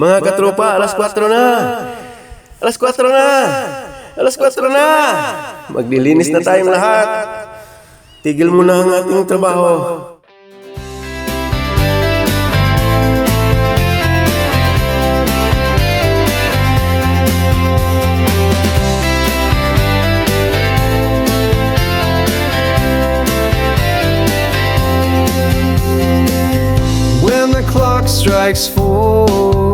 Mga katropa, alas 4 na. Alas 4 na. Alas 4 na. Maglilinis na tayong lahat. Tigil mo na ang ating trabaho. When the clock strikes four,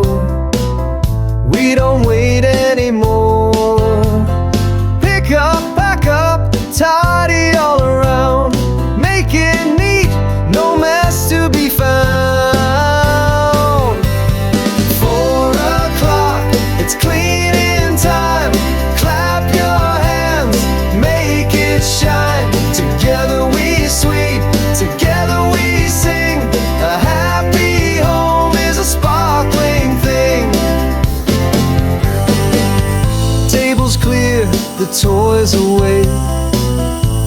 toys away.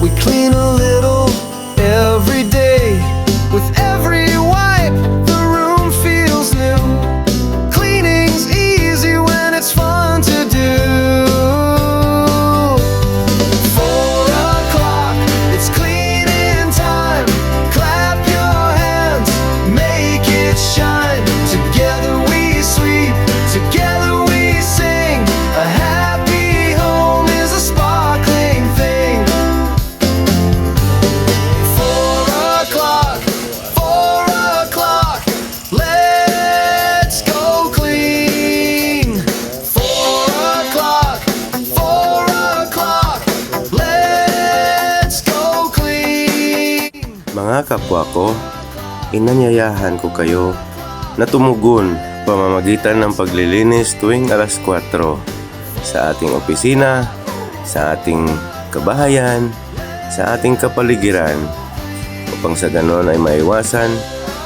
We clean a little every day. Mga kapwa ko, inanyayahan ko kayo na tumugon pamamagitan ng paglilinis tuwing alas 4 sa ating opisina, sa ating kabahayan, sa ating kapaligiran upang sa ganon ay maiwasan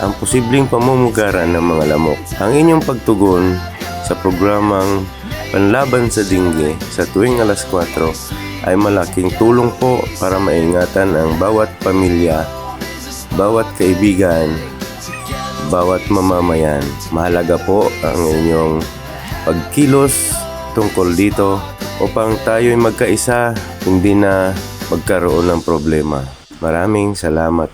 ang posibleng pamumugaran ng mga lamok. Ang inyong pagtugon sa programang Panlaban sa Dingge sa tuwing alas 4 ay malaking tulong po para maingatan ang bawat pamilya, bawat kaibigan, bawat mamamayan. Mahalaga po ang inyong pagkilos tungkol dito upang tayo'y magkaisa, hindi na magkaroon ng problema. Maraming salamat